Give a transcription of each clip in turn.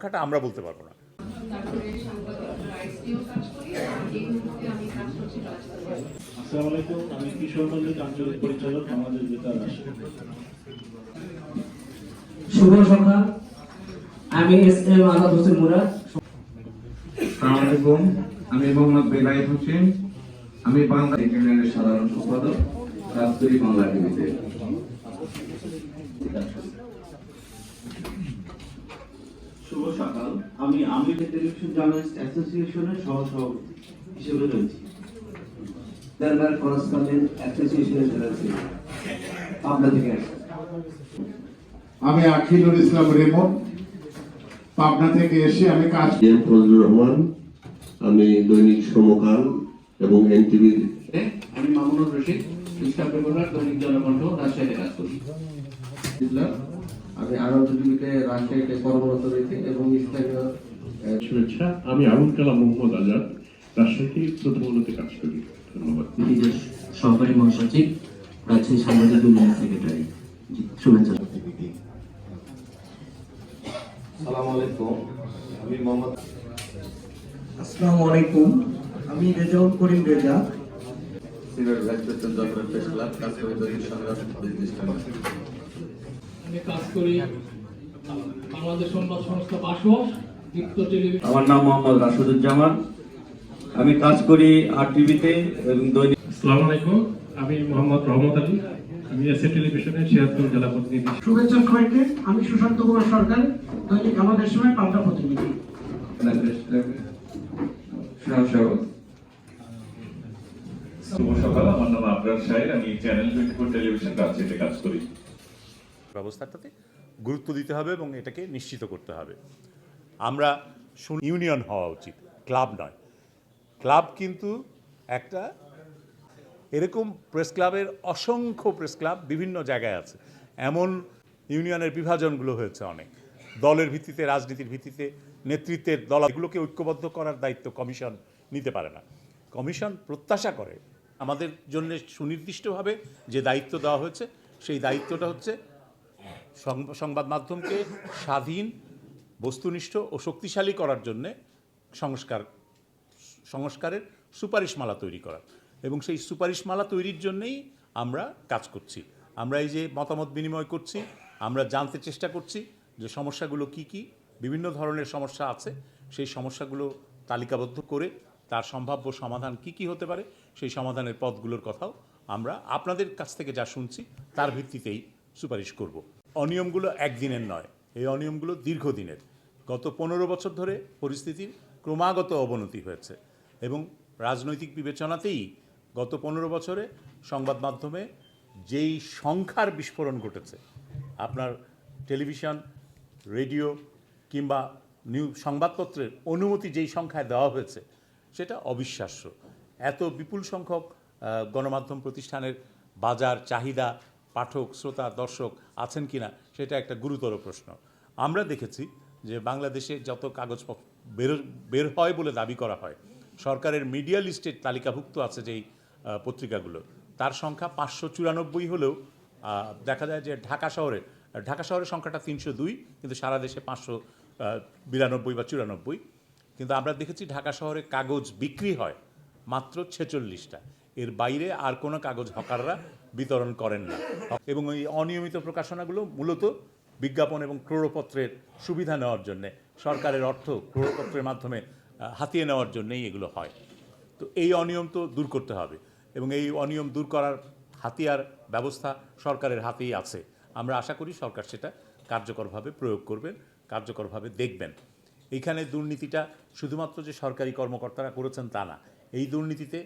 সংখ্যাটা আমরা বলতে পারব না। তারপরে সাংবাদিক রাইটস নিয়েও কাজ করি আর এই মুহূর্তে আমি কাজ করছি রাজধানী আসসালামু আলাইকুম আমি কিশোর মল্লিক আঞ্চলিক পরিচালক বাংলাদেশ বেতার শুভ সকাল আমি এস এম আজাদ হোসেন মুরাদ আসসালামু আলাইকুম আমি মোহাম্মদ বেলায়েত হোসেন। আমি বাংলা ইউনিয়নের সাধারণ সম্পাদক রাজতরী বাংলা টিভিতে শুভ সকাল আমি আমি টেলিভিশন জার্নালিস্ট অ্যাসোসিয়েশনের সহ সভাপতি হিসেবে রয়েছি। করেসপন্ডেন্ট অ্যাসোসিয়েশনের পাবনা থেকে আমি আখিলুল ইসলাম রেমন। পাবনা থেকে এসে আমি কাজ এম ফজলুর রহমান আমি দৈনিক সমকাল এবং এনটিভির আমি মামুনুর রশিদ ইসলাম পেপার দৈনিক জনকণ্ঠ রাজশাহীতে কাজ করি। আমি আনন্দ টিভিতে রাজশাহীতে কর্মরত রয়েছি এবং স্থানীয় শুভেচ্ছা। আমি আবুল কালাম মোহাম্মদ আজাদ রাজশাহী প্রথম আলোতে কাজ করি। ধন্যবাদ। সহকারী মহাসচিব রাজশাহী সাংবাদিক ইউনিয়ন সেক্রেটারি। শুভেচ্ছা। আসসালামু আলাইকুম আমি মোহাম্মদ আসসালামু আলাইকুম। আমি Rezaul Karim Reza. Senior vice president Jagannath press club কাজ করে দৈনিক সংগ্রাম প্রতিষ্ঠান। আমি কাজ করি। বাংলাদেশ সংবাদ সংস্থা বাসস আমার নাম মোহাম্মদ রাশিদুজ্জামান। আমি কাজ করি আর টিভিতে এবং দৈনিক আসসালামু আলাইকুম। আমি মোহাম্মদ রহমত আলী। আমি এসএ টেলিভিশনের ছিয়াত্তর জেলা প্রতিনিধি। শুভেচ্ছা সবাইকে। আমি সুশান্ত কুমার সরকার দৈনিক আমাদের সময় পাল্টা প্রতিনিধি। শুভ সকাল। আমার নাম আবরার সাহেব। আমি চ্যানেল টোয়েন্টি ফোর টেলিভিশন রাজশাহীতে কাজ করি। ব্যবস্থাটাতে গুরুত্ব দিতে হবে এবং এটাকে নিশ্চিত করতে হবে। আমরা ইউনিয়ন হওয়া উচিত, ক্লাব নয়। ক্লাব কিন্তু একটা এরকম প্রেস ক্লাবের অসংখ্য প্রেস ক্লাব বিভিন্ন জায়গায় আছে। এমন ইউনিয়নের বিভাজনগুলো হয়েছে অনেক। দলের ভিত্তিতে, রাজনীতির ভিত্তিতে, নেতৃত্বের দল, এগুলোকে ঐক্যবদ্ধ করার দায়িত্ব কমিশন নিতে পারে না। কমিশন প্রত্যাশা করে। আমাদের জন্য সুনির্দিষ্টভাবে যে দায়িত্ব দেওয়া হয়েছে, সেই দায়িত্বটা হচ্ছে সংবাদ মাধ্যমকে স্বাধীন, বস্তুনিষ্ঠ ও শক্তিশালী করার জন্যে সংস্কার, সংস্কারের সুপারিশমালা তৈরি করা এবং সেই সুপারিশমালা তৈরির জন্যেই আমরা কাজ করছি। আমরা এই যে মতামত বিনিময় করছি, আমরা জানতে চেষ্টা করছি যে সমস্যাগুলো কি কি, বিভিন্ন ধরনের সমস্যা আছে। সেই সমস্যাগুলো তালিকাবদ্ধ করে তার সম্ভাব্য সমাধান কি কি হতে পারে, সেই সমাধানের পথগুলোর কথাও আমরা আপনাদের কাছ থেকে যা শুনছি, তার ভিত্তিতেই সুপারিশ করব। অনিয়মগুলো একদিনের নয়, এই অনিয়মগুলো দীর্ঘদিনের। গত পনেরো বছর ধরে পরিস্থিতির ক্রমাগত অবনতি হয়েছে এবং রাজনৈতিক বিবেচনাতেই গত পনেরো বছরে সংবাদ মাধ্যমে যেই সংখ্যার বিস্ফোরণ ঘটেছে, আপনার টেলিভিশন, রেডিও কিংবা নিউ সংবাদপত্রের অনুমতি যেই সংখ্যায় দেওয়া হয়েছে, সেটা অবিশ্বাস্য। এত বিপুল সংখ্যক গণমাধ্যম প্রতিষ্ঠানের বাজার চাহিদা পাঠক, শ্রোতা, দর্শক আছেন কিনা সেটা একটা গুরুতর প্রশ্ন। আমরা দেখেছি যে বাংলাদেশে যত কাগজপত্র বের বের হয় বলে দাবি করা হয়, সরকারের মিডিয়া লিস্টের তালিকাভুক্ত আছে যেই পত্রিকাগুলো, তার সংখ্যা পাঁচশো চুরানব্বই হলেও দেখা যায় যে ঢাকা শহরে, ঢাকা শহরের সংখ্যাটা তিনশো দুই, কিন্তু সারা দেশে পাঁচশো বিরানব্বই বা চুরানব্বই। কিন্তু আমরা দেখেছি ঢাকা শহরে কাগজ বিক্রি হয় মাত্র ছেচল্লিশটা। এর বাইরে আর কোনো কাগজ হকাররা বিতরণ করেন না। এবং এই অনিয়মিত প্রকাশনাগুলো মূলত বিজ্ঞাপন এবং ক্রোড়পত্রের সুবিধা নেওয়ার জন্যে, সরকারের অর্থ ক্রোড়পত্রের মাধ্যমে হাতিয়ে নেওয়ার জন্যেই এগুলো হয়। তো এই অনিয়ম তো দূর করতে হবে এবং এই অনিয়ম দূর করার হাতিয়ার ব্যবস্থা সরকারের হাতেই আছে। আমরা আশা করি সরকার সেটা কার্যকরভাবে প্রয়োগ করবেন, কার্যকরভাবে দেখবেন। এইখানে দুর্নীতিটা শুধুমাত্র যে সরকারি কর্মকর্তারা করেছেন তা না, এই দুর্নীতিতে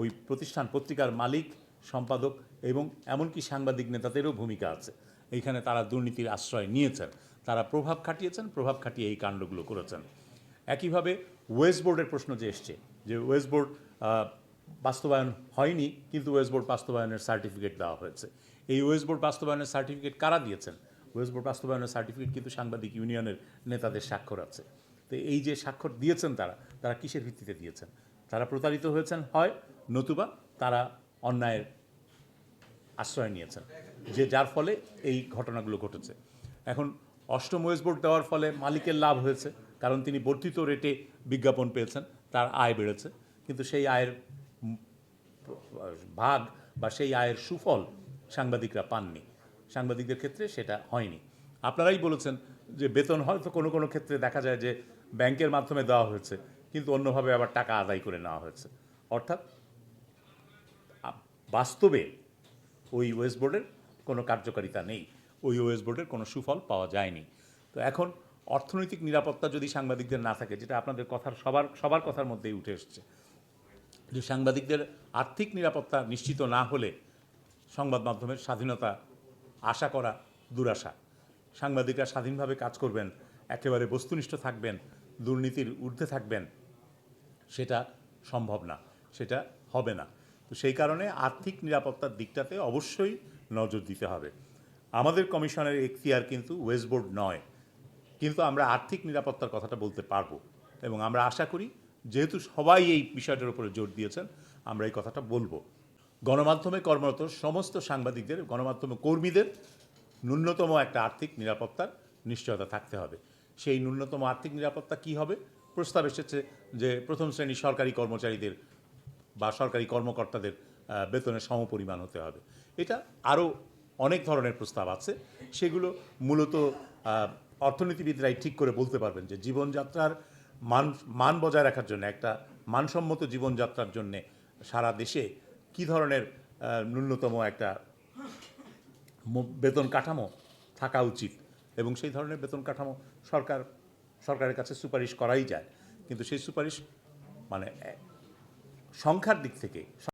ওই প্রতিষ্ঠান পত্রিকার মালিক, সম্পাদক এবং এমনকি সাংবাদিক নেতাদেরও ভূমিকা আছে। এইখানে তারা দুর্নীতির আশ্রয় নিয়েছেন। তারা প্রভাব খাটিয়েছেন, প্রভাব খাটিয়ে এই কাণ্ডগুলো করেছেন। একইভাবে ওয়েস্ট বোর্ডের প্রশ্ন যে এসছে, যে ওয়েস্ট বোর্ড বাস্তবায়ন হয়নি, কিন্তু ওয়েস্ট বোর্ড বাস্তবায়নের সার্টিফিকেট দেওয়া হয়েছে। এই ওয়েস্ট বোর্ড বাস্তবায়নের সার্টিফিকেট কারা দিয়েছেন? ওয়েস্ট বোর্ড বাস্তবায়নের সার্টিফিকেট কিন্তু সাংবাদিক ইউনিয়নের নেতাদের স্বাক্ষর আছে। তো এই যে স্বাক্ষর দিয়েছেন তারা তারা কিসের ভিত্তিতে দিয়েছেন? তারা প্রতারিত হয়েছেন, হয় নতুবা তারা অন্যায়ের আশ্রয় নিয়েছেন, যে যার ফলে এই ঘটনাগুলো ঘটেছে। এখন অষ্টম ওয়েস বোর্ড দেওয়ার ফলে মালিকের লাভ হয়েছে, কারণ তিনি বর্ধিত রেটে বিজ্ঞাপন পেয়েছেন, তার আয় বেড়েছে। কিন্তু সেই আয়ের ভাগ বা সেই আয়ের সুফল সাংবাদিকরা পাননি। সাংবাদিকদের ক্ষেত্রে সেটা হয়নি। আপনারাই বলেছেন যে বেতন হয়তো কোনো কোনো ক্ষেত্রে দেখা যায় যে ব্যাংকের মাধ্যমে দেওয়া হয়েছে কিন্তু অন্যভাবে আবার টাকা আদায় করে নেওয়া হয়েছে। অর্থাৎ বাস্তবে ওই ওয়েস্ট বোর্ডের কোনো কার্যকারিতা নেই। ওই ওয়েস বোর্ডের কোনো সুফল পাওয়া যায়নি। তো এখন অর্থনৈতিক নিরাপত্তা যদি সাংবাদিকদের না থাকে, যেটা আপনাদের কথার সবার সবার কথার মধ্যেই উঠে এসছে, যে সাংবাদিকদের আর্থিক নিরাপত্তা নিশ্চিত না হলে সংবাদ মাধ্যমের স্বাধীনতা আশা করা দুরাশা। সাংবাদিকরা স্বাধীনভাবে কাজ করবেন, একেবারে বস্তুনিষ্ঠ থাকবেন, দুর্নীতির ঊর্ধ্বে থাকবেন সেটা সম্ভব না, সেটা হবে না। তো সেই কারণে আর্থিক নিরাপত্তার দিকটাতে অবশ্যই নজর দিতে হবে। আমাদের কমিশনের এখতিয়ার কিন্তু ওয়েস্ট বোর্ড নয়, কিন্তু আমরা আর্থিক নিরাপত্তার কথাটা বলতে পারব এবং আমরা আশা করি যেহেতু সবাই এই বিষয়টার উপরে জোর দিয়েছেন, আমরা এই কথাটা বলব। গণমাধ্যমে কর্মরত সমস্ত সাংবাদিকদের, গণমাধ্যম কর্মীদের ন্যূনতম একটা আর্থিক নিরাপত্তার নিশ্চয়তা থাকতে হবে। সেই ন্যূনতম আর্থিক নিরাপত্তা কি হবে? প্রস্তাব এসেছে যে প্রথম শ্রেণির সরকারি কর্মচারীদের বা সরকারি কর্মকর্তাদের বেতনের সমপরিমাণ হতে হবে। এটা আরও অনেক ধরনের প্রস্তাব আছে। সেগুলো মূলত অর্থনীতিবিদরাই ঠিক করে বলতে পারবেন যে জীবনযাত্রার মান মান বজায় রাখার জন্য, একটা মানসম্মত জীবনযাত্রার জন্যে সারা দেশে কী ধরনের ন্যূনতম একটা বেতন কাঠামো থাকা উচিত এবং সেই ধরনের বেতন কাঠামো সরকার সরকারের কাছে সুপারিশ করাই যায়। কিন্তু সেই সুপারিশ মানে সংখ্যার দিক থেকে